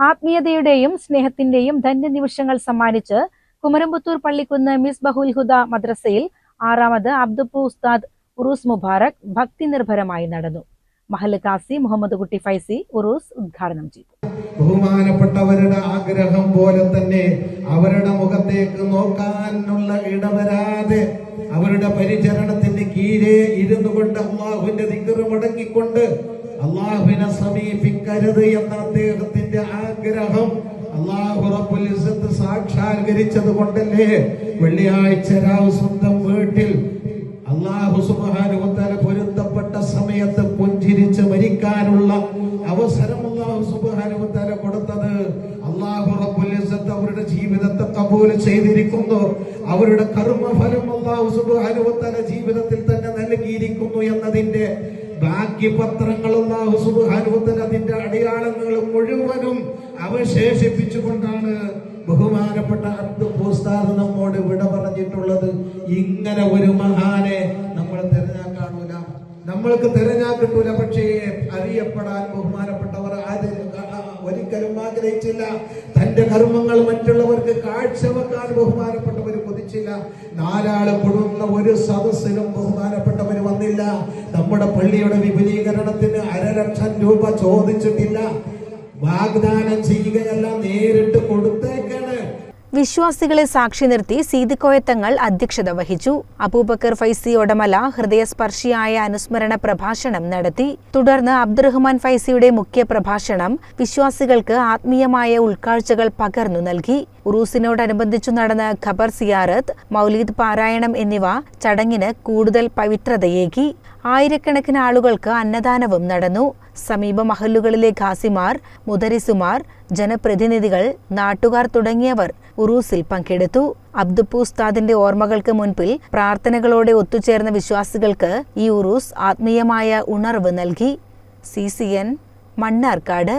ആത്മീയതയുടെയും സ്നേഹത്തിന്റെയും ധന്യനിമിഷങ്ങൾ സമ്മാനിച്ച് കുമരമ്പത്തൂർ പള്ളിക്കുന്ന് മിസ് ബഹുൽ ഹുദ മദ്രസയിൽ ആറാമത് അബ്ദുപ്പു ഉസ്താദ് ഉറൂസ് മുബാറക് ഭക്തി നിർഭരമായി നടന്നു. മഹൽ കാസി മുഹമ്മദ് കുട്ടി ഫൈസി ഉറൂസ് ഉദ്ഘാടനം ചെയ്തു. ബഹുമാനപ്പെട്ടവരുടെ ആഗ്രഹം പോലെ തന്നെ അവരുടെ മുഖത്തേക്ക് നോക്കാനുള്ള ഇടവരാതെ അവരുടെ പരിചരണത്തിന്റെ കീഴെ ഇരുന്നു കൊണ്ട് അള്ളാഹുവിന്റെ ദിക്കറ് മുടങ്ങിക്കൊണ്ട് അള്ളാഹുവിനെ സമീപിക്കരുത് എന്ന അദ്ദേഹത്തിന്റെ ആഗ്രഹം അള്ളാഹു റബ്ബുൽ ഇസ്സത്ത് സാക്ഷാത്കരിച്ചത് കൊണ്ടല്ലേ? വെള്ളിയാഴ്ച രാവ് സ്വന്തം വീട്ടിൽ അള്ളാഹു പൊരുത്തപ്പെട്ട സമയത്ത് പുഞ്ചിരിച്ച് മരിക്കാനുള്ള അവസരം അള്ളാഹു സുബാനുവത്താല കൊടുത്തത് അള്ളാഹു റബ്ബുൽ ഇസ്സത്ത് അവരുടെ ജീവിതത്തെ കബൂൽ ചെയ്തിരിക്കുന്നു. അവരുടെ കർമ്മഫലം അള്ളാഹു സുബാനുവത്താല ജീവിതത്തിൽ തന്നെ നൽകിയിരിക്കുന്നു എന്നതിന്റെ ബാക്കി പത്രങ്ങൾ അള്ളാഹു സുബാനുവത്താല അതിന്റെ അടയാളങ്ങൾ അവശേഷിപ്പിച്ചുകൊണ്ടാണ് ബഹുമാനപ്പെട്ട അബ്ദു പോസ്താദ് നമ്മോട് വിട പറഞ്ഞിട്ടുള്ളത്. ഇങ്ങനെ ഒരു മഹാനെ നമ്മൾ തിരഞ്ഞാൽ കാണൂല. നമ്മൾക്ക് തിരഞ്ഞാൽ കിട്ടൂല പക്ഷേ അറിയപ്പെടാൻ ബഹുമാനപ്പെട്ടവർ ആദ്യം ഒരിക്കലും ആഗ്രഹിച്ചില്ല. തന്റെ കർമ്മങ്ങൾ മറ്റുള്ളവർക്ക് കാഴ്ചവെക്കാൻ ബഹുമാനപ്പെട്ടവർ കൊതിച്ചില്ല. നാലാൾ കൊടുന്ന ഒരു സദസ്സിലും ബഹുമാനപ്പെട്ടവർ വന്നില്ല. നമ്മുടെ പള്ളിയുടെ വിപുലീകരണത്തിന് അരലക്ഷം രൂപ ചോദിച്ചിട്ടില്ല. വാഗ്ദാനം ചെയ്യുകയല്ല നേരിട്ട് കൊടുത്തേക്കാണ്. വിശ്വാസികളെ സാക്ഷി നിർത്തി സീതിക്കോയത്തങ്ങൾ അധ്യക്ഷത വഹിച്ചു. അബൂബക്കർ ഫൈസി ഒടമല ഹൃദയസ്പർശിയായ അനുസ്മരണ പ്രഭാഷണം നടത്തി. തുടർന്ന് അബ്ദുറഹ്മാൻ ഫൈസിയുടെ മുഖ്യ പ്രഭാഷണം വിശ്വാസികൾക്ക് ആത്മീയമായ ഉൾക്കാഴ്ചകൾ പകർന്നു നൽകി. ഉറൂസിനോടനുബന്ധിച്ചു നടന്ന ഖബർ സിയാറത്ത് മൗലീദ് പാരായണം എന്നിവ ചടങ്ങിന് കൂടുതൽ പവിത്രതയേകി. ആയിരക്കണക്കിന് ആളുകൾക്ക് അന്നദാനവും നടന്നു. സമീപ മഹല്ലുകളിലെ ഖാസിമാർ മുദരിസുമാർ ജനപ്രതിനിധികൾ നാട്ടുകാർ തുടങ്ങിയവർ ഉറൂസിൽ പങ്കെടുത്തു. അബ്ദുപ്പൂസ്താദിന്റെ ഓർമ്മകൾക്ക് മുൻപിൽ പ്രാർത്ഥനകളോടെ ഒത്തുചേർന്ന വിശ്വാസികൾക്ക് ഈ ഉറൂസ് ആത്മീയമായ ഉണർവ് നൽകി. C C N Mannarkkad.